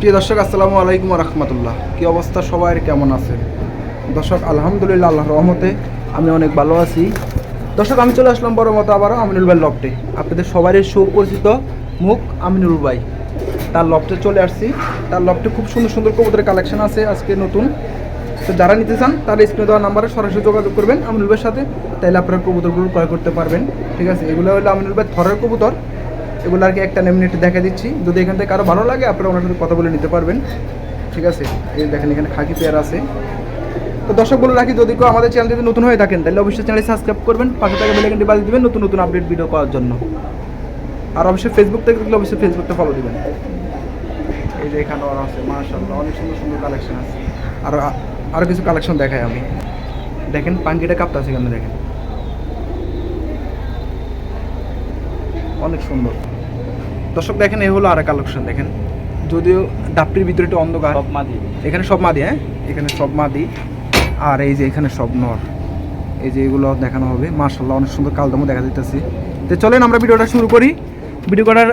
প্রিয় দর্শক, আসসালামু আলাইকুম রহমতুল্লাহ কি অবস্থা? সবাই কেমন আছে দর্শক, আলহামদুলিল্লাহ আল্লাহ রহমতে আমি অনেক ভালো আছি। দর্শক, আমি চলে আসলাম বড় মতো আবারও আমিনুল ভাই লফটে। আপনাদের সবারই সুপরিচিত মুখ আমিনুল ভাই। তার লফটে চলে আসছি। তার লফটে খুব সুন্দর সুন্দর কবুতরের কালেকশন আছে আজকে নতুন। তো যারা নিতে চান, তারা স্ক্রিনে দেওয়া নাম্বারে সরাসরি যোগাযোগ করবেন আমিনুল ভাইয়ের সাথে। তাইলে আপনারা কবুতরগুলো ক্রয় করতে পারবেন। ঠিক আছে? এগুলো হলো আমিনুল ভাই থরের কবুতর। এগুলো আর কি একটা নেমনেট দেখা দিচ্ছি। যদি এখান থেকে কারও ভালো লাগে, আপনারা ওনার সাথে কথা বলে নিতে পারবেন। ঠিক আছে? এই দেখেন, এখানে খাকি পেয়ার আছে। তো দর্শক, বলে রাখি, যদি কেউ আমাদের চ্যানেল যদি নতুন হয়ে থাকেন, তাহলে অবশ্যই চ্যানেল সাবস্ক্রাইব করবেন, পাশে থেকে বেলাইকনটি বাজিয়ে দিবেন, নতুন নতুন আপডেট ভিডিও পাওয়ার জন্য। আর অবশ্যই ফেসবুক থেকে দেখলে অবশ্যই ফেসবুকটা ফলো দিবেন। এই যে এখানে আরও আছে মার্শাল্লাহ অনেক সুন্দর সুন্দর কালেকশন আছে। আর আরও কিছু কালেকশন দেখাই আমি। দেখেন, পাঙ্কিটা কাপটা আছে এখানে দেখেন? অনেক সুন্দর। দর্শক দেখেন এই হলো আর কালেকশন দেখেন। যদিও ডাবটির ভিতরে একটু অন্ধকার। সব মাদি। এখানে সব মাদি হ্যাঁ? এখানে সব মাদি। আর এই যে এখানে সব নর। এই যে এগুলো দেখানো হবে। মার্শাল্লাহ অনেক সুন্দর কালদমও দেখা দিতেছি। তো চলেন আমরা ভিডিওটা শুরু করি। ভিডিও করার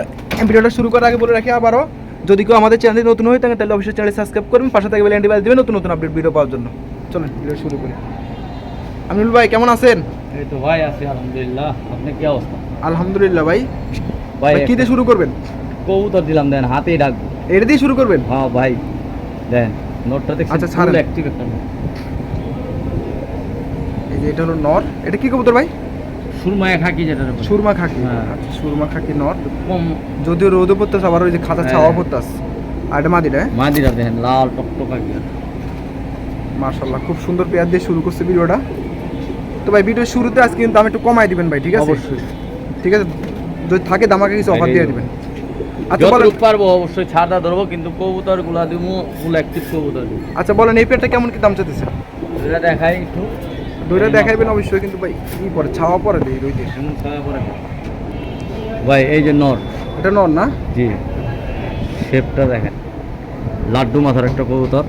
ভিডিওটা শুরু করার আগে বলে রাখি আবারও যদি কেউ আমাদের চ্যানেলে নতুন হয়ে থাকে তাহলে অবশ্যই চ্যানেল সাবস্ক্রাইব করবেন পাশে থেকে বেল আইডি দেবেন নতুন নতুন আপডেট ভিডিও পাওয়ার জন্য। চলেন ভিডিও শুরু করি। আমিনুল ভাই কেমন আছেন? এই তো ভাই আছি আলহামদুলিল্লাহ। আপনি কি অবস্থা? আলহামদুলিল্লাহ ভাই। ভাই কি দিয়ে শুরু করবেন? কবুতর দিলাম দেন হাতেই ডাকবো। এটা দিয়ে শুরু করবেন? হ্যাঁ ভাই দেন নোটটা দেখছি আচ্ছা, ছাড়েন। অ্যাক্টিভ একটা এই যে এটা হলো নর। এটা কি কবুতর ভাই? সুরমায় খাকি যেটা সুরমা খাকি। হ্যাঁ। আচ্ছা সুরমা খাকি নর। কম। যদিও রোদে পড়তেছে আবার ওই যে খাতা হ্যাঁ। ছাওয়া পড়তেছে। আর এটা মাদিটা হ্যাঁ? মাদিরা দেখেন লাল টকটকা কি মার্শাল্লাহ খুব সুন্দর পেয়ার দিয়ে শুরু করছে ভিডিওটা। তো ভাই ভিডিওর শুরুতে আজকে কিন্তু দাম একটু কমাই দিবেন ভাই ঠিক আছে? অবশ্যই। ঠিক আছে? যদি থাকে দামাকে কিছু অফার দিয়ে দেবো। দিবেন। আচ্ছা বলেন। পারব অবশ্যই ছাড়টা ধরবো কিন্তু কবুতরগুলা ফুল অ্যাক্টিভ কবুতর আচ্ছা বলেন এই পেয়ারটা কেমন কি দাম চাইতেছে? এটা দেখাই একটু। দুইটা দেখাইবেন অবশ্যই কিন্তু ভাই কি পরে ছাওয়া পরে দেই রইতে পরে। ভাই এই যে নর। এটা নর না? জি। শেপটা দেখেন। লাড্ডু মাথার একটা কবুতর।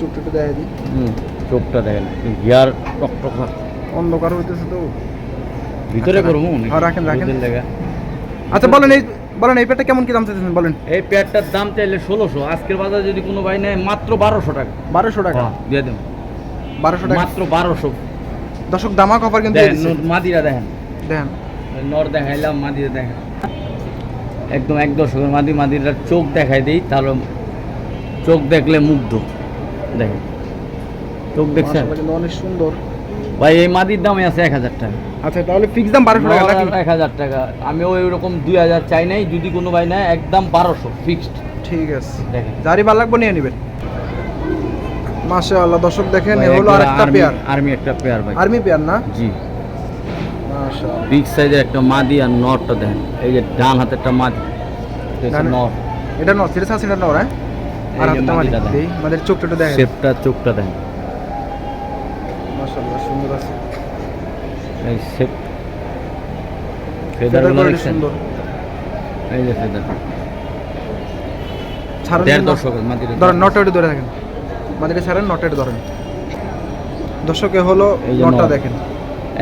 চোখটা দেখাই দিই। হুম চোখটা দেখেন গিয়ার টকটকা অন্ধকার হইতেছে তো। ভিতরে আচ্ছা, করব হ্যাঁ, রাখেন, রাখেন। লেগা। আচ্ছা বলেন এই বলেন এই পেয়ারটা কেমন কি দাম চাইছেন বলেন। এই পেয়ারটার দাম চাইলে ষোলোশো আজকের বাজারে যদি কোনো ভাই নেয় মাত্র বারোশো টাকা। বারোশো টাকা? হ্যাঁ, দিয়ে দেবো বারোশো টাকা? মাত্র বারোশো। দর্শক দামাক অফার কিন্তু মাদিরা দেখেন। দেখেন নর দেখাইলাম মাদিরা দেখেন। একদম এক দশকের মাদি মাদিরার চোখ দেখাই দিই তাহলে চোখ দেখলে মুগ্ধ। দেখেন। চোখ দেখছেন? অনেক সুন্দর। ভাই এই মাদির দামই আছে এক হাজার টাকা। আচ্ছা তাহলে ফিক্স দাম বারোশো টাকা নাকি? এক হাজার টাকা। আমি ওই রকম দুই হাজার চাই নাই যদি কোনো ভাই নেয় একদম বারোশো ফিক্সড ঠিক আছে। দেখেন। যারই ভালো লাগবে নিয়ে নেবেন। মাসে আল্লাহ দর্শক দেখেন এ হলো আরেকটা পেয়ার আর্মি একটা পেয়ার ভাই। আর্মি পেয়ার না? জি। মাশাআল্লাহ। বিগ সাইজের একটা মাদি আর নটটা দেখেন। এই যে ডান হাতে একটা মাদি এটা নট এটা নর সিরিয়াস আছে এটা নর হ্যাঁ? আর হাতটা মারি মাদিটা আমাদের চোখটা দেখেন। শেপটা চোখটা দেখেন। মাশাআল্লাহ সুন্দর আছে। এই ফেদারগুলো দেখছেন সুন্দর। এই যে ফেদার দেড়। দশকের ধরেন নটটা ধরে দেখেন মাদিটা ছাড়েন নটটা একটু ধরেন। দর্শকে হলো নর। দেখেন।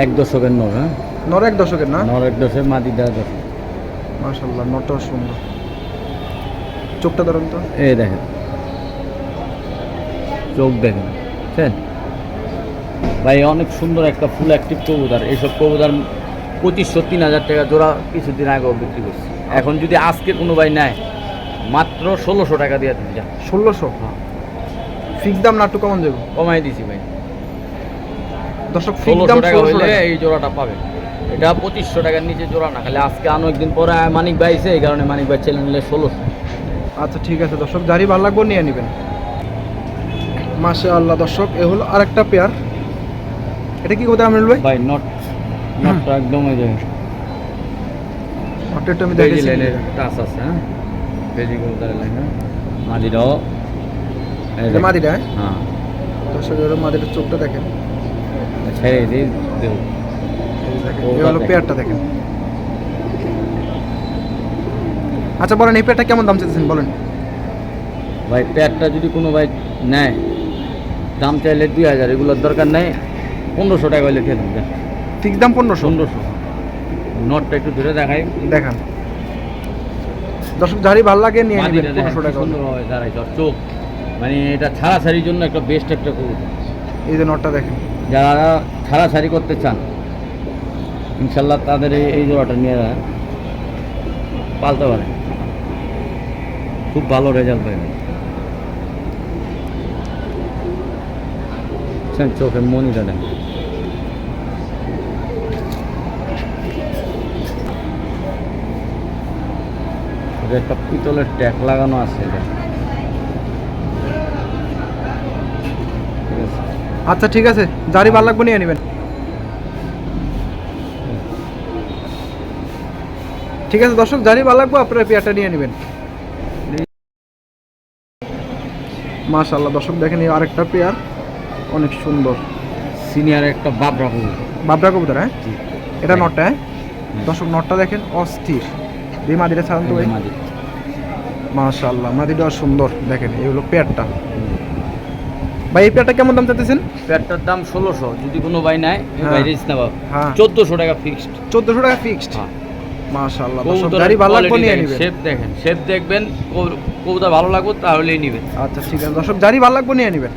এক দশকের নর হ্যাঁ? নর এক দশকের না? নর এক দশের মাদি দেড় দশক মাশাআল্লাহ নটটাও সুন্দর। চোখটা ধরেন তো। এই দেখেন। চোখ দেখেন। বুঝছেন ভাই অনেক সুন্দর একটা ফুল অ্যাক্টিভ কবুতর। এইসব কবুতর পঁচিশশো তিন হাজার টাকা জোড়া কিছুদিন আগেও বিক্রি করছি। এখন যদি আজকে কোনো ভাই নেয় মাত্র ষোলোশো টাকা দিয়ে দিন যা ষোলোশো? হ্যাঁ। ফিক্স দাম না একটু কমন দেবো কমাই দিছি ভাই। দর্শক ফিক্স ষোলোশো দাম টাকা হইলে এই জোড়াটা পাবে। এটা পঁচিশশো টাকার নিচে জোড়া না খালি আজকে আনো একদিন পরে মানিক ভাই এসে এই কারণে মানিক ভাই চ্যানেল নিলে ষোলোশো। আচ্ছা ঠিক আছে দর্শক যারই ভালো লাগবে নিয়ে নেবেন। মাসে আল্লাহ দর্শক এ হলো আরেকটা পেয়ার এটা কি কোথায় আমিনুল ভাই? ভাই নট নটটা একদম ওই যে নটটা আমি দেখেছি। লাইনের টাচ আছে হ্যাঁ? পেজি কবুতরের লাইন হ্যাঁ? এই এটা দেখেন। মাদিটা হ্যাঁ? হ্যাঁ। দর্শক এর মাদিটার চোখটা দেখেন। ছেড়ে দিই দেব এই হলো পেয়ারটা দেখেন। আচ্ছা বলেন এই পেয়ারটা কেমন দাম চাইছেন বলেন? ভাই প্যাডটা যদি কোনো ভাই নেয় দাম চাইলে দুই হাজার এগুলোর দরকার নেই। পনেরোশো টাকা হইলে খেয়ে দেন ফিক্স দাম পনেরোশো? পনেরোশো। নটটা একটু ধরে দেখাই। দেখান। দর্শক যারই ভালো লাগে নিয়ে নেবেন পনেরোশো টাকা চোখ। মানে এটা ছাড়াছাড়ির জন্য একটা বেস্ট একটা কবুতর এই যে নটটা দেখেন। যারা ছাড়াছাড়ি করতে চান ইনশাল্লাহ তাদের এই- জোড়াটা নিয়ে পালতে পারে খুব ভালো রেজাল্ট পাবে চোখের মনিটা দেন এটা একটা পিতলের ট্যাগ লাগানো আছে এটা আচ্ছা ঠিক আছে। যারই ভালো লাগবে নিয়ে নেবেন। ঠিক আছে দর্শক যারই ভালো লাগবে আপনারা পেয়ারটা নিয়ে নেবেন। মাশাল্লাহ দর্শক দেখেন এই আরেকটা পেয়ার। অনেক সুন্দর। সিনিয়র একটা বাবরা কবুতর। বাবরা কবুতর হ্যাঁ? এটা নটটা হ্যাঁ? দর্শক নটটা দেখেন অস্থির। এই মাদিটা ছাড়ান তো ভাই? মাদি। মাশাল্লাহ মাদিটা সুন্দর দেখেন এই হলো পেয়ারটা। ভাই এই পেয়ারটা কেমন দাম চাইতেছেন? প্যাডটার দাম ষোলোশো যদি কোনো ভাই নেয় হ্যাঁ। ভাই রিস নেবা হ্যাঁ। চোদ্দোশো টাকা ফিক্সড চোদ্দোশো টাকা ফিক্সড দর্শক ভালো লাগবে নিয়ে দেখেন, নেবেন। শেপ দেখেন শেপ দেখবেন ভালো লাগবে তাহলেই নিবেন। আচ্ছা ঠিক আছে দর্শক ভালো লাগবে নিয়ে নেবেন।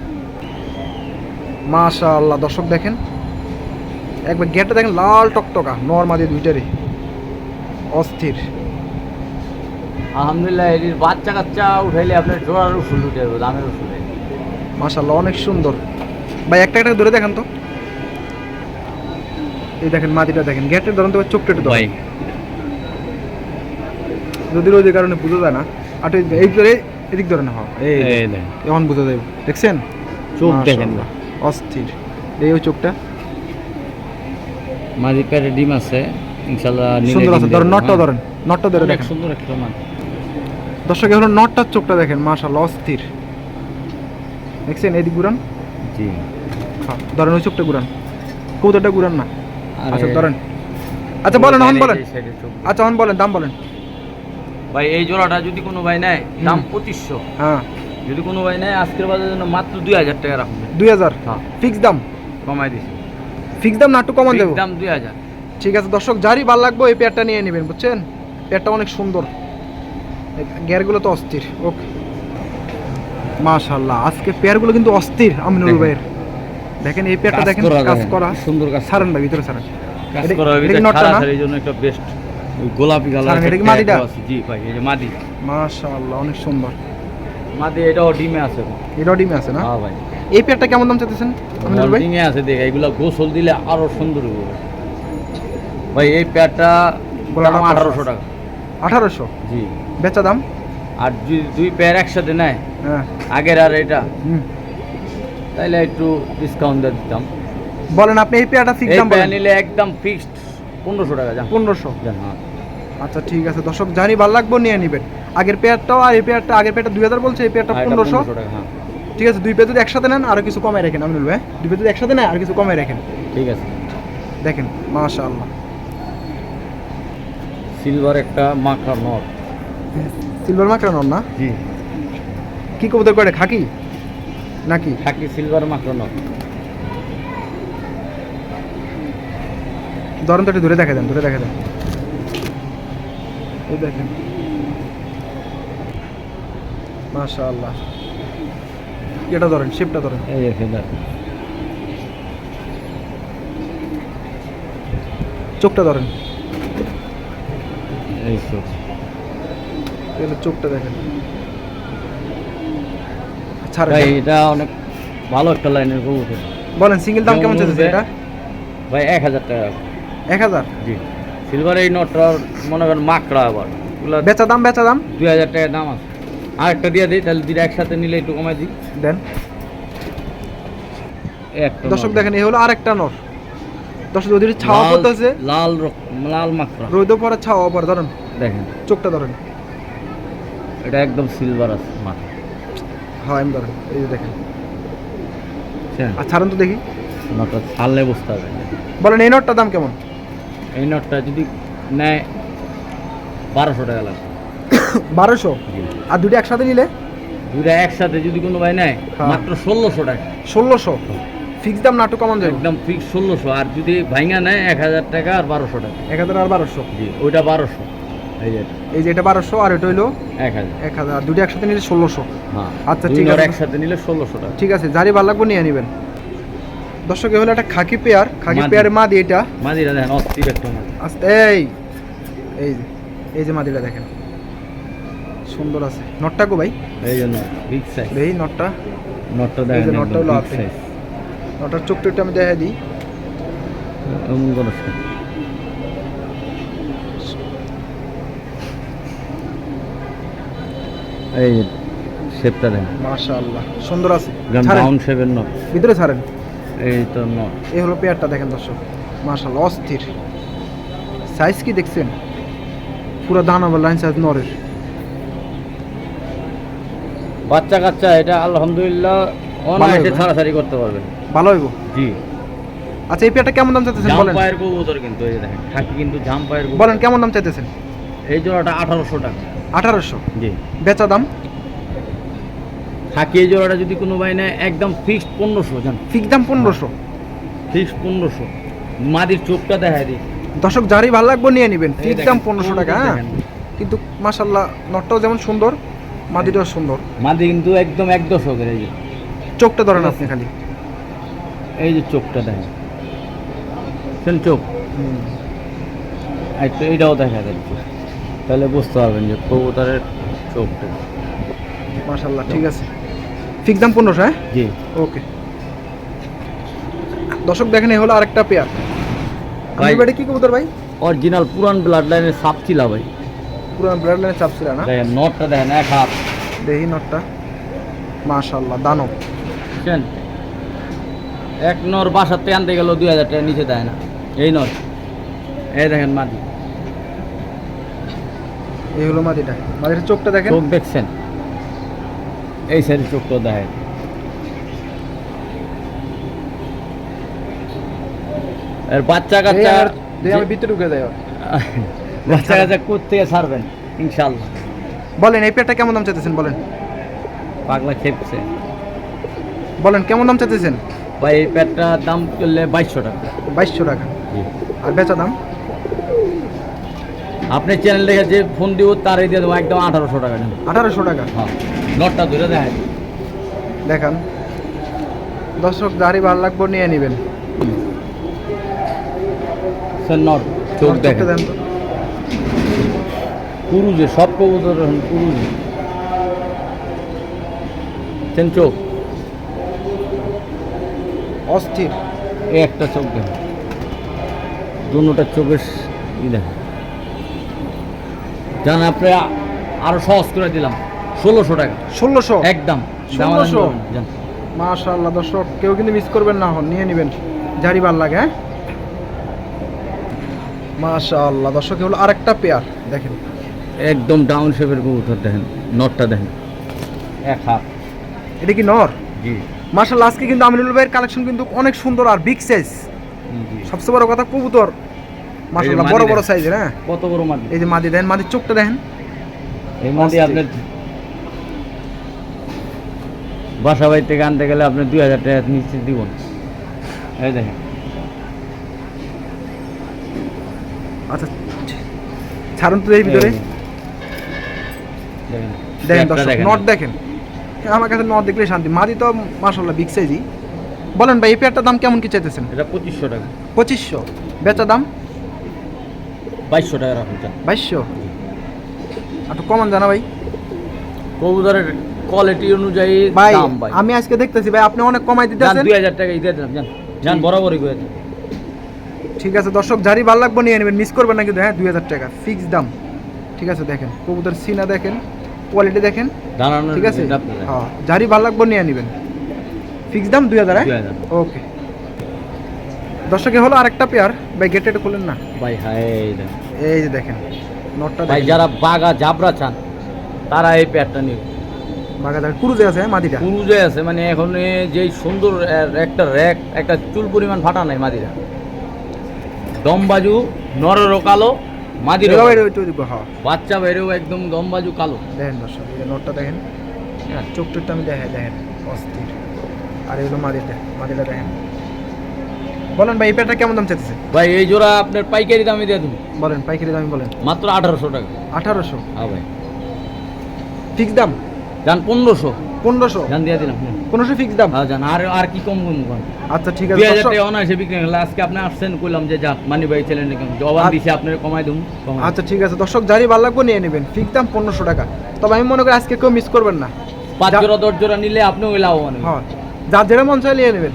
মাশাআল্লাহ দর্শক দেখেন। একবার গেটটা দেখেন লাল টকটকা নর্মাদি দুইটারই। অস্থির। আলহামদুলিল্লাহ এটির বাচ্চা কাচ্চা উঠাইলে আপনার জোড়ার উসুল উঠে যাবে দামের অনেক সুন্দর। ভাই একটা একটা ধরে দেখেন তো। এই দেখেন মাদিটা দেখেন গেটের ধরুন তো চোখটা একটু ভাই। যদি রোদের কারণে বুঝা যায় না আর এই- ধরে এদিক ধরে না এই যে, এই। এখন বুঝা যাবে দেখছেন? চোখ দেখেন অস্থির। এই ওই চোখটা। মাঝি ডিম আছে ইনশাল্লাহ সুন্দর আছে ধরেন নটটা হ্যাঁ। ধরেন নটটা ধরে দেখেন। সুন্দর একটা দর্শক হলো নটটার চোখটা দেখেন মাশাআল্লাহ অস্থির। দেখছেন এদিক ঘুরান? জি। হ্যাঁ, ধরেন ওই চোখটা ঘুরান। কৌদাটা ঘুরান না। আচ্ছা ধরেন। আচ্ছা বলেন হন বলেন। আচ্ছা হন বলেন দাম বলেন। ভাই এই জোড়াটা যদি কোনো ভাই নেয় দাম পঁচিশশো। হ্যাঁ। যদি কোনো ভাই নেয় আজকের বাজার জন্য মাত্র দুই হাজার টাকা রাখবেন দুই হাজার? হ্যাঁ। ফিক্স দাম? কমাই দিছি। ফিক্স দাম না একটু কমান দেবো? দাম দুই হাজার। ঠিক আছে দর্শক যারই ভালো লাগবে এই পেয়ারটা নিয়ে নেবেন বুঝছেন? পেয়ারটা অনেক সুন্দর। গেয়ারগুলো তো অস্থির ওকে। মাশাল্লাহ আজকে পেয়ারগুলো কিন্তু অস্থির আমিনুল ভাইয়ের। দেখেন এই পেয়ারটা দেখেন কাজ করা। সুন্দর কাজ সারেন ভাই ভিতরে সারেন কাজ করা? ছাড়াছাড়ির জন্য একটা বেস্ট গোলাপি কালার এটা কি মাদিটা? জি ভাই এই যে মাদি মাশাআল্লাহ অনেক সুন্দর। মাদি এটাও ডিমে আছে। এটাও ডিমে আছে না? হ্যাঁ ভাই। এই পেয়ারটা কেমন দাম চাইতেছেন আমিনুল ভাই? ডিমে আছে দেখ এগুলা গোসল দিলে আরও সুন্দর হবে ভাই এই দাম আঠারোশো টাকা। আঠারোশো? জি। বেচা দাম? আর দুই প্যার একসাথে নেয়? হ্যাঁ। আগের আর এটা। তাইলে একটু ডিসকাউন্ট দিয়ে দিতাম। বলেন আপনি এই পেয়ারটা ফিক্স দাম বলেন। নিলে একদম ফিক্সড পনেরোশো টাকা যান পনেরোশো? হ্যাঁ। আচ্ছা ঠিক আছে। দর্শক জানি ভালো লাগবে নিয়ে নেবেন। আগের পেয়ারটাও আর এই পেয়ারটা আগের পেয়ারটা দুই হাজার বলছে এই পেয়ারটা পনেরোশো। 1500 টাকা হ্যাঁ। ঠিক আছে দুই পেয়ার যদি একসাথে নেন আরও কিছু কমাই রাখেন আমিনুল ভাই দুই পেয়ার যদি একসাথে নেন আর কিছু কমাই রাখেন। ঠিক আছে। দেখেন মাশা আল্লাহ সিলভার একটা মাখা নট সিলভার মাকড়া নন না? জি। কি কবুতর করে? খাকি? নাকি? থাকি সিলভার নট ধরেন তো একটু ধরে দেখা দেন দূরে দেখা দেন। এই দেখেন। মাশা আল্লাহ এটা ধরেন শেপটা ধরেন। এই চোখটা ধরেন। এই তো এগুলো চোখটা দেখেন। ভাই এটা অনেক ভালো একটা লাইনের কবুতর। বলেন সিঙ্গেল দাম কেমন উঠবে, এটা? ভাই এক হাজার টাকা। এক হাজার? জি। সিলভার এই মনে করেন মাকড়া আবার। বেচা দাম বেচা দাম? দুই হাজার টাকা দাম আছে। আর একটা দিয়ে দিই তাহলে দুইটা একসাথে নিলে একটু কমাই দিই। দেন। দর্শক দেখেন এই হলো আরেকটা নর দর্শক যদি ছাওয়া লাল- পড়তেছে। লাল লাল মাকড়া। রোদও পরে ছাওয়া পরে ধরেন। দেখেন। চোখটা ধরেন। এটা একদম সিলভার আছে মাথা হ্যাঁ আমি ধরেন এই যে দেখেন? আর ছাড়েন তো দেখি। নটটা ছাড়লে বুঝতে হবে। বলেন এই নটটার দাম কেমন? এই নটটা যদি নেয় বারোশো টাকা লাগবে। বারোশো? আর দুটো একসাথে নিলে? দুইটা একসাথে যদি কোনো ভাই নেয় হ্যাঁ। মাত্র ষোলোশো টাকা। ষোলোশো? ফিক্স দাম নাটক কমান যাবে? একদম ফিক্স ষোলোশো। আর যদি ভাইঙ্গা নেয় এক হাজার টাকা আর বারোশো টাকা। এক হাজার আর বারোশো? জি ওইটা বারোশো। এই যে এই যে এটা বারোশো আর এটা হইল এক হাজার। এক হাজার। আর দুটো একসাথে নিলে ষোলোশো। হ্যাঁ আচ্ছা, ঠিক আছে। একসাথে নিলে ষোলোশো টাকা। ঠিক আছে যারই ভালো লাগবে নিয়ে নেবেন। দর্শক হলো একটা খাকি পেয়ার। খাকি। পেয়ারের মাদি এটা। মাদিরা দেখেন অস্থির একটা আস্তে এই এই যে এই যে মাদিটা দেখেন। সুন্দর আছে। নটটা গো ভাই? এই জন্য বিগ সাইজ এই নটটা। নটটা এই দেখেন যে নটটা হলো। সাইজ নটার চোখটা একটু আমি দেখা দিই। এমন কোনো সাইজ। এই শেপটা দেখেন মাশাআল্লাহ। সুন্দর আছে। ডাউন শেপের নট ভিতরে ছাড়েন। এই তো নট এই হলো পেয়ারটা দেখেন দর্শক। মাশাআল্লাহ অস্থির। সাইজ কি দেখছেন? পুরো দানা বা লাইন সাইজ নরের। বাচ্চা কাচ্চা এটা আলহামদুলিল্লাহ অনায়াসে হ্যাঁ? ছাড়াছাড়ি করতে পারবেন। ভালো হইব? জি। আচ্ছা এই পেয়ারটা কেমন দাম চাইতেছেন বলেন? পায়ের কবুতর কিন্তু এই দেখেন থাকি কিন্তু জাম পায়ের বলেন কেমন দাম চাইতেছেন? এই জোড়াটা আঠারোশো টাকা। আঠারোশো। জি। বেচা দাম? এই জোড়াটা যদি কোনো ভাই নেয় একদম ফিক্সড পনেরোশো জান। ফিক্স দাম পনেরোশো। ফিক্সড পনেরোশো। মাদির চোখটা দেখা দিই। দর্শক যারই ভালো লাগবে নিয়ে নেবেন। ফিক্স দাম পনেরোশো টাকা হ্যাঁ? কিন্তু মাশাল্লাহ নটটাও যেমন সুন্দর মাদিটাও সুন্দর। মাদি কিন্তু একদম এক দশকের এই যে। চোখটা ধরেন আপনি খালি। এই যে চোখটা দেখেন। সেন চোখ। একটু এইটাও দেখা যাচ্ছে। তাহলে বুঝতে পারবেন যে কবুতরের চোখটা। মাশাল্লাহ ঠিক আছে। ফিক্স দাম পনেরোশো হ্যাঁ? জি। ওকে। দর্শক দেখেন এই হলো আরেকটা পেয়ার ভাই। বাড়ি কি কবুতর ভাই? অরিজিনাল পুরান ব্লাড লাইনের সাপ ছিলা ভাই। পুরান ব্লাড লাইনের চাপ ছিল না? দেখেন নটটা দেখেন এক হাত। দেখি নটটা মাশাল্লাহ দানব। বুঝছেন? এক নর বাসাতে আনতে গেল দুই হাজার টাকা নিচে দেয় না। এই নর এই দেখেন মাটি। এই হলো মাদিটা মাদিটার চোখটা দেখেন। চোখ দেখছেন? এই সাইডে চোখটা দেখেন। এর বাচ্চা কাচ্চা আমি ভিতরে ঢুকে বাচ্চা কাচ্চা করতে ছাড়বেন? ইনশাল্লাহ বলেন এই পেটটা কেমন দাম চাইতেছেন বলেন? পাগলা খেপছে। বলেন কেমন দাম চাইতেছেন? ভাই এই পেটটার দাম করলে বাইশশো টাকা। বাইশশো টাকা। আর বেচা দাম? আপনি চ্যানেল দেখে যে ফোন দিব তারই দিয়ে দেবো একদম আঠারোশো টাকা আঠারোশো টাকা? হ্যাঁ নটটা ধরে দেখায় দেখান। দর্শক যারই ভালো লাগবে নিয়ে নেবেন। স্যার নট চোখ দেখেন। কুরুজে সব কবুতর কুরুজে। চেন চোখ। অস্থির। এই একটা চোখ দেখেন। দুটার চোখের ই দেখেন। জান আপনি আরও সহজ করে দিলাম ষোলোশো টাকা। ষোলোশো? একদম। 1600? জান। দর্শক কেউ কিন্তু মিস করবেন না হন নিয়ে নেবেন। যারই ভালো লাগে হ্যাঁ? মাশাআল্লাহ দর্শক হলো আরেকটা পেয়ার দেখেন। একদম ডাউন শেপের কবুতর দেখেন নটটা দেখেন। এক হাত। এটা কি নর? জি। মাশাআল্লাহ আজকে কিন্তু আমিনুল ভাইয়ের কালেকশন কিন্তু অনেক সুন্দর আর বিগ সাইজ সবচেয়ে বড় কথা কবুতর মাশাআল্লাহ বড় বড় দেখেন। সাইজের হ্যাঁ? কত বড় মাটি এই যে মাদি দেখেন মাদির চোখটা দেখেন। এই অস্থির। আপনার বাসা বাড়ি থেকে আনতে গেলে আপনি দুই হাজার টাকা নিশ্চিত দিব এই দেখেন। আচ্ছা ছাড়ুন তো এই ভিতরে। দেখেন দর্শক নট দেখেন। আমার কাছে নট দেখলে শান্তি। মাদি তো মাশাআল্লাহ বিগ সাইজই বলেন ভাই এই পেয়ারটার দাম কেমন কি চাইতেছেন? এটা পঁচিশশো টাকা। পঁচিশশো। বেচা দাম? বাইশশো টাকা রাখুন বাইশশো? একটু কমান জানা ভাই। কবুতরের কোয়ালিটি অনুযায়ী ভাই ভাই। আমি আজকে দেখতেছি ভাই আপনি অনেক কমাই দিতেছেন। দুই হাজার টাকা দিয়ে দিলাম যান। যান বরাবরই করে ঠিক আছে দর্শক যারই ভালো লাগবে নিয়ে নেবেন। মিস করবেন না কিন্তু হ্যাঁ দুই হাজার টাকা। ফিক্স দাম। ঠিক আছে দেখেন। কবুতর সিনা দেখেন কোয়ালিটি দেখেন। ঠিক আছে? হ্যাঁ যারই ভালো লাগবে নিয়ে নেবেন। ফিক্স দাম দুই হাজার হ্যাঁ? ওকে দর্শকে হলো আরেকটা পেয়ার ভাই গেট এটা খুলেন না। ভাই হাই এই যে। দেখেন নটটা ভাই যারা বাগা জাবরা চান তারা এই পেয়ারটা নিবে। বাগা দেখেন কুরুজে আছে হ্যাঁ মাদিটা? পুরুজে আছে মানে এখন যেই সুন্দর একটা র্যাক একটা চুল পরিমাণ ফাটা নাই মাদিরা। দমবাজু নরেরও কালো মাদিরা এবার ওইটা ওইটা হ্যাঁ বাচ্চা বেরেও একদম দমবাজু কালো। দেখেন দর্শক এই নটটা দেখেন। হ্যাঁ চোখ টোকটা আমি দেখে দেখেন অস্থির। আর এগুলো মাদিটা মাদিটা দেখেন। বলেন ভাই এই পেয়ারটা কেমন দাম চাইতেছে? ভাই এই জোড়া আপনার পাইকারি দামে দিয়ে দেবো। বলেন পাইকারি দামই বলেন। মাত্র আঠারোশো টাকা। আঠারোশো? হ্যাঁ ভাই। ফিক্স দাম? যান পনেরোশো। পনেরোশো? যান দিয়ে দিলাম। পনেরোশো ফিক্স দাম? হ্যাঁ যান আর আর কি কম কম কম আচ্ছা ঠিক দুই আছে হাজার দর্শক- টাকা অনায়াসে বিক্রি হলো। আজকে আপনি আসছেন কইলাম যে যাক মানি ভাই চ্যানেল জবাব আর- দিছে আপনার কমাই দেবো আচ্ছা ঠিক আছে দর্শক যারই ভালো লাগবে নিয়ে নেবেন। ফিক্স দাম পনেরোশো টাকা। তবে আমি মনে করি আজকে কেউ মিস করবেন না। পাঁচ যা- জোড়া দশ জোড়া নিলে আপনিও লাভবান। হ্যাঁ যার যেটা মন চাই নিয়ে নেবেন।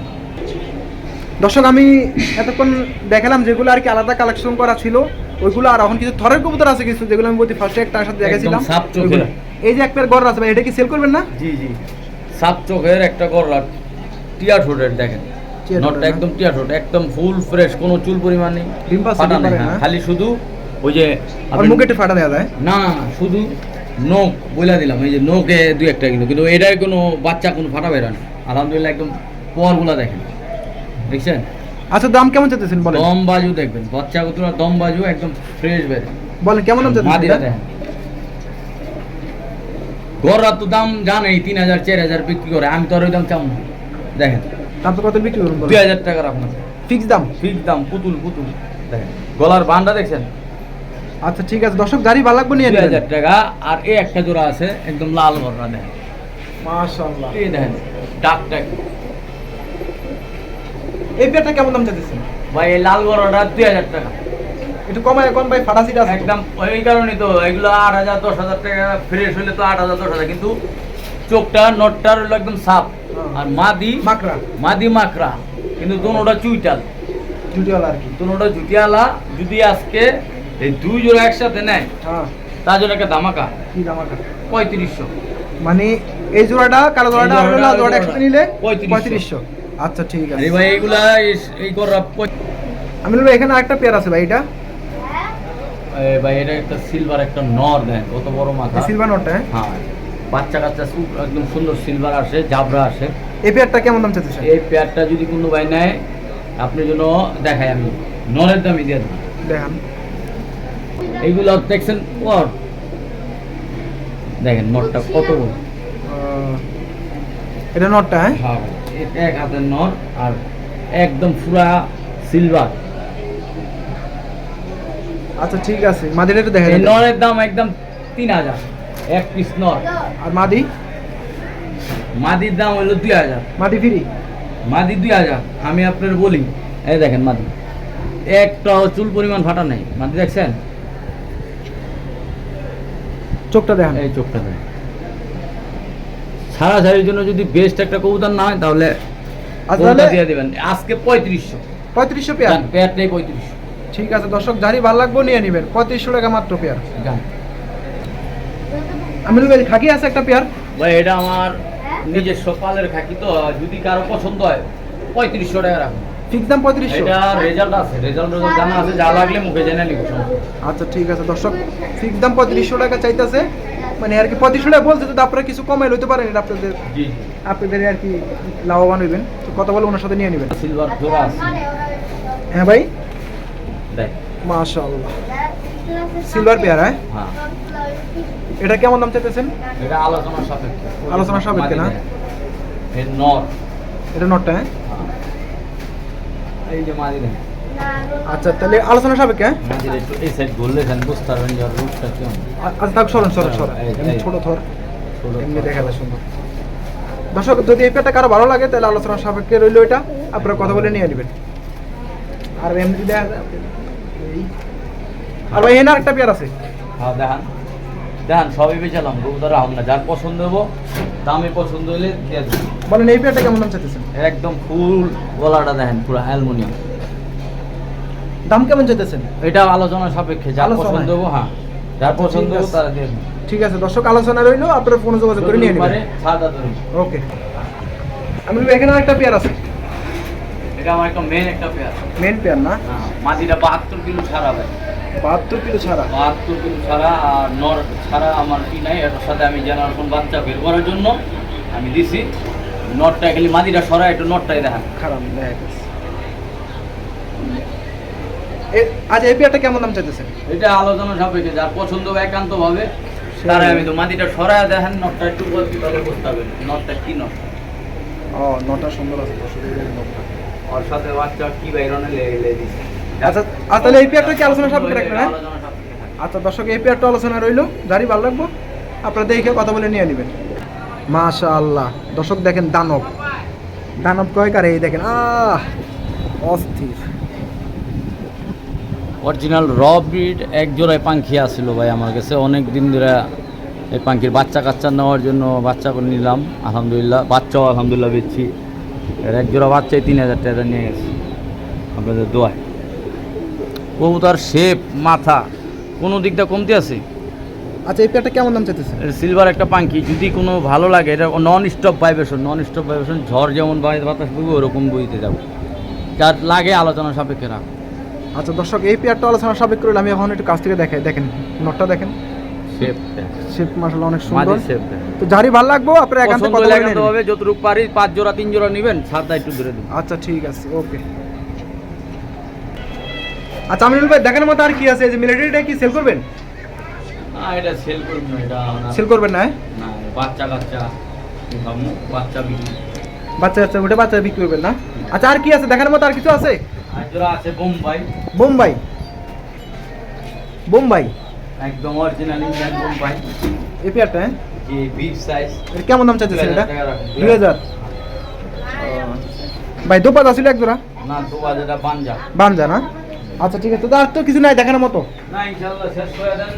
দর্শক আমি এতক্ষণ দেখালাম যেগুলো আর কি আলাদা কালেকশন করা ছিল ওইগুলো আর এখন কিছু থরের কবুতর আছে কিছু যেগুলো আমি বলতে ফার্স্টে একটা সাথে দেখেছিলাম। এই যে এক পেয়ার গড় আছে ভাই এটা কি সেল করবেন না? জি জি। সাত চোখের একটা গরলা টিয়া ঠোঁটের দেখেন। নটটা একদম টিয়া ঠোঁট একদম ফুল ফ্রেশ কোনো চুল পরিমাণ নেই। হ্যাঁ, না? খালি শুধু ওই যে আর আপনার- মুখে একটু ফাটা দেওয়া যায়? না শুধু নোক বইলা দিলাম এই যে নোকে দুই একটা কিন্তু কিন্তু এটার কোনো বাচ্চা কোনো ফাটা বেরোয় না। আলহামদুলিল্লাহ একদম পোয়ারগুলা দেখেন। দেখছেন? আচ্ছা দাম কেমন চাইতেছেন বলেন? দম বাজু দেখবেন বাচ্চা কতটা দম বাজু একদম ফ্রেশ বেরে। বলেন কেমন দাম চাইতেছেন গররা তো দাম জানেই তিন হাজার চার হাজার বিক্রি করে আমি তো আর ওই দাম চাম দেখেন। তারপর কত বিক্রি করুন দুই হাজার টাকার আপনার। ফিক্স দাম? ফিক্স দাম পুতুল পুতুল। দেখেন গলার বান্ডা দেখছেন? আচ্ছা ঠিক আছে দর্শক যারই ভালো লাগবে নিয়ে দুই হাজার টাকা আর এই একটা জোড়া আছে একদম লাল গররা দেখেন। মাশাআল্লাহ। এই দেখেন ডাক টাক এই পেয়ারটা কেমন দাম চাইতেছেন? ভাই এই লাল গররাটা দুই হাজার টাকা। একটু কমায় কম ভাই ফাটা সিট আছে একদম ওই কারণে তো এগুলো আট হাজার দশ হাজার টাকা ফ্রেশ হলে তো আট হাজার দশ হাজার কিন্তু চোখটা নটটার হলো একদম সাপ হ্যাঁ। আর মাদি মাকড়া মাদি মাকড়া কিন্তু দোনোটা চুইটাল। জুটিওয়ালা আর কি। দোনোটা জুটিয়ালা যদি আজকে এই দুই জোড়া একসাথে নেয় হ্যাঁ। তার জন্য একটা ধামাকা। কি আছে পঁয়ত্রিশশো। মানে এই জোড়াটা কালো জোড়াটা জোড়াটা। একসাথে নিলে পঁয়ত্রিশশো। আচ্ছা ঠিক আছে। এই ভাই এইগুলা এই- করা আমি বলব এখানে আরেকটা পেয়ার আছে ভাই এটা? ভাই এটা একটা সিলভার একটা নর দেন কত বড় মাথা। সিলভার নোটটা হ্যাঁ? হ্যাঁ বাচ্চা কাচ্চা একদম সুন্দর সিলভার আসে জাবরা আসে। এই পেয়ারটা কেমন দাম চাইতেছেন? এই পেয়ারটা যদি কোনো ভাই নেয় আপনার জন্য দেখাই আমি নরের দামই দিয়ে দেবো দেখান। এইগুলো দেখছেন ওর দেখেন নটটা কত বড়। এটা নোটটা হ্যাঁ? হ্যাঁ। এক হাতের নর আর একদম পুরা সিলভার আচ্ছা ঠিক আছে। মাদিটা একটু দেখা এই নরের দাম একদম তিন হাজার এক পিস নর। আর মাদি? মাদির দাম হলো দুই হাজার। মাদি ফ্রি? মাদি দুই হাজার আমি আপনার বলি। এই দেখেন মাদি। একটা চুল পরিমাণ ফাটা নেই। মাদি দেখছেন? চোখটা দেখান। এই চোখটা দেখেন। সারা সারির জন্য যদি বেস্ট একটা কবুতর না হয় তাহলে দিয়ে দেবেন? আজকে পঁয়ত্রিশশো। পঁয়ত্রিশশো পেয়ার? পেয়ারটাই পঁয়ত্রিশশো। ঠিক আছে দর্শক যারই ভালো লাগবে নিয়ে নেবেন। পঁয়ত্রিশশো টাকা মাত্র পেয়ার। খাকি আছে একটা পেয়ার? ভাই এটা আমার নিজস্ব পালের খাকি তো যদি কারও পছন্দ হয় পঁয়ত্রিশশো টাকা রাখুন। ফিক্স দাম পঁয়ত্রিশশো? এটা রেজাল্ট আছে রেজাল্ট জানা আছে যা লাগলে মুখে জেনে নিব আচ্ছা ঠিক আছে দর্শক ফিক্স দাম পঁয়ত্রিশশো টাকা চাইতেছে। মানে আর কি টাকা বলছে যদি আপনারা কিছু কমাই লইতে পারেন এটা আপনাদের আপনাদের আর কি লাভবান হইবেন। তো কথা বলে ওনার সাথে নিয়ে নেবেন। সিলভার জোড়া হ্যাঁ ভাই? মাশাআল্লাহ। সিলভার পেয়ার হ্যাঁ? হ্যাঁ। এটা কেমন দাম চাইতেছেন? এটা আলোচনার সাপেক্ষে। আলোচনার সাপেক্ষে না? এর নর এটা নটটা হ্যাঁ? এই যে দেখেন আচ্ছা তাহলে আলোচনা সাপেক্ষে হ্যাঁ? এই সাইড ঘুরলে দেন বুঝতে পারবেন যে রূপটা কেমন? আচ্ছা থাক সরেন সরেন সরেন। ছোট থর। এমনি দেখা যায় সুন্দর। দর্শক যদি এই পেয়ারটা কারও ভালো লাগে তাহলে আলোচনার সাপেক্ষে রইল এটা। আপনারা কথা বলে নিয়ে নেবেন। আর এমনি দেখা আর ভাই এখানে আরেকটা পেয়ার আছে। হ্যাঁ দেখান। দেখান সবই বেচালাম কবুতর রাখুন না। যার পছন্দ হব দামে পছন্দ হলে দিয়ে দেবো। বলেন এই পেয়ারটা কেমন দাম চাইতেছেন? একদম ফুল গলাটা দেখেন পুরো অ্যালমোনিয়াম। দাম কেমন চাইতেছেন? এটা আলোচনা সাপেক্ষে আলোচনায়। পছন্দ হব হ্যাঁ। যার আচ্ছা, পছন্দ হব। তারা দিয়ে ঠিক আছে দর্শক আলোচনা রইল আপনারা ফোনে যোগাযোগ করে নিয়ে নেবেন। ওকে। আমি এখানে একটা পেয়ার আছে। এটা আমার একটা মেন একটা পেয়ার। মেন পেয়ার না? হ্যাঁ মাদিটা বাহাত্তর কিলো ছাড়া ভাই। বাহাত্তর কিলো ছাড়া? বাহাত্তর কিলো ছাড়া আর নর ছাড়া আমার কি নাই এটার সাথে আমি জেনারেশন বাচ্চা বের করার জন্য আমি দিছি। নটটা খালি মাদিটা সরা একটু নটটাই দেখা খারাপ দেখা আজ এই পেয়ারটা কেমন দাম চাইতেছেন এটা আলোচনা সাপেক্ষে যার পছন্দ একান্ত ভাবে তারা আমি তো মাদিটা সরায় দেখেন নটটা একটু তাহলে বুঝতে হবে নটটা কি নট? ও নটা সুন্দর আছে। ওর সাথে বাচ্চা কি বাইরনে লেগে দিছে আচ্ছা আর তাহলে এই পেয়ারটা কি আলোচনা সাপেক্ষে রাখবেন হ্যাঁ। আচ্ছা দর্শক এই পেয়ারটা আলোচনা রইল। যারই ভালো লাগবো? আপনারা দেখে কথা বলে নিয়ে নেবেন। মাশা আল্লাহ দর্শক দেখেন দানব। দানব কয় কারে এই দেখেন আহ অস্থির। অরিজিনাল র ব্রিড এক জোড়ায় পাখি আসছিল ভাই আমার কাছে। অনেক দিন ধরে এই পাখির বাচ্চা কাচ্চা নেওয়ার জন্য বাচ্চা করে নিলাম আলহামদুলিল্লাহ। বাচ্চাও আলহামদুলিল্লাহ বেচছি এর এক জোড়া বাচ্চাই তিন হাজার টাকা নিয়ে গেছে আপনাদের দোয়ায়। কবুতার শেপ মাথা কোনো দিকটা কমতি আছে? আচ্ছা এই পেয়ারটা কেমন দাম চাইতেছে? সিলভার একটা পাখি যদি কোনো ভালো লাগে এটা non stop vibration non stop vibration ঝড় যেমন বাতাস বইবে ওরকম বইতে যাব। যার লাগে আলোচনা সাপেক্ষে রাখ। আচ্ছা দর্শক এই পেয়ারটা আলোচনা সাবেক করলে আমি এখন একটু কাছ থেকে দেখাই দেখেন নটটা দেখেন। শেপ শেপ অনেক সুন্দর। তো যারই ভালো লাগবো? আপনারা একান্তে কথা বলে একান্ত নেবেন। যতটুকু পারি পাঁচ জোড়া তিন জোড়া নেবেন সাতটা একটু ধরে দেবেন আচ্ছা ঠিক আছে ওকে। আচ্ছা আমিনুল ভাই দেখানোর মতো আর কি আছে? এই যে মিলিটারিটা কি সেল করবেন? না এটা সেল করব না এটা সেল করবেন না হ্যাঁ? না বাচ্চা কাচ্চা বাচ্চা বিক্রি। বাচ্চা বাচ্চা ওটা বাচ্চা বিক্রি করবেন না? আচ্ছা আর কি আছে? দেখানোর মতো আর কিছু আছে? জোড়া আছে বোম্বাই। বোম্বাই। বোম্বাই। একদম অরিজিনাল ইন্ডিয়ান বোম্বাই। এই পেয়ারটা হ্যাঁ? যে বিগ সাইজ এটা কেমন দাম চাইতেছেন এটা? টাকা রাখুন। দুই হাজার। ভাই দোপাত আসছিল এক জোড়া? না পাঞ্জা বানজা না? আচ্ছা ঠিক আছে। তো আর তো কিছু নাই দেখানোর মতো? না ইনশাআল্লাহ শেষ করে দেন।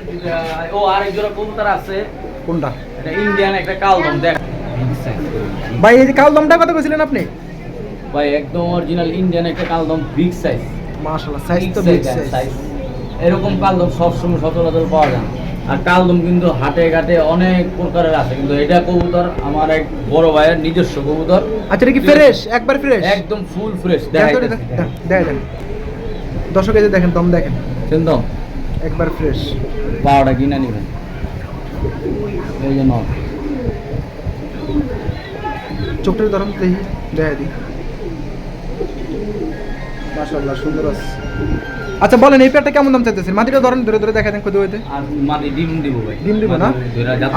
ও আরেক জোড়া কবুতর আছে। কোনটা? এটা ইন্ডিয়ান একটা কালদম দেখ। ভাই এই যে কাল দামটা কত কইছিলেন আপনি? ভাই একদম অরিজিনাল ইন্ডিয়ান একটা কালদম বিগ সাইজ মাশাআল্লাহ সাইজ তো বিগ সাইজ এরকম কালদম সবসময় সচরাচর পাওয়া যায়। আর কালদম কিন্তু হাটে ঘাটে অনেক প্রকারের আছে। কিন্তু এটা কবুতর আমার এক বড় ভাইয়ের নিজস্ব কবুতর। আচ্ছা এটা কি ফ্রেশ একবার ফ্রেশ একদম ফুল ফ্রেশ দেখেন দেখ- দেখ- দেখেন দর্শক এই দেখেন দম দেখেন। কিন্তু একবার ফ্রেশ পাওয়াটা কিনে নেবেন। এই জন্য চোখটা ধরুন দেখি দেখা দিই। মাশাআল্লাহ সুন্দর আছে। আচ্ছা বলেন এই পেয়ারটা কেমন দাম চাইতেছেন? মাটিটা ধরেন ধরে ধরে দেখা দেন কত হইতে। আর ডিম দিব ভাই। ডিম দিব না?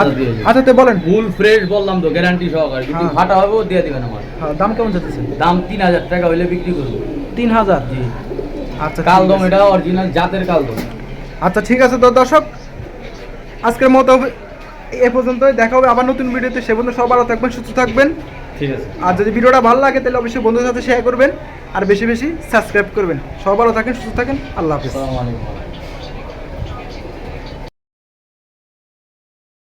আচ্ছা- আচ্ছা তো বলেন। ফুল ফ্রেশ বললাম তো গ্যারান্টি সহকারে। হ্যাঁ। ফাটা হবে ও দিয়ে দিবেন আমার হ্যাঁ দাম কেমন চাইতেছেন? দাম তিন হাজার টাকা হইলে বিক্রি করব। তিন হাজার? জি। আচ্ছা ঠিক কালদম আছে। এটা অরিজিনাল জাতের কালদম। আচ্ছা ঠিক আছে তো দর্শক আজকের মতো এ পর্যন্তই। দেখা হবে আবার নতুন ভিডিওতে। সে পর্যন্ত সব ভালো থাকবেন সুস্থ থাকবেন। ঠিক আছে। আর যদি ভিডিওটা ভালো লাগে তাহলে অবশ্যই বন্ধুদের সাথে শেয়ার করবেন আর বেশি বেশি সাবস্ক্রাইব করবেন। সব ভালো থাকেন সুস্থ থাকেন। আল্লাহ হাফিজ। আসসালামু আলাইকুম।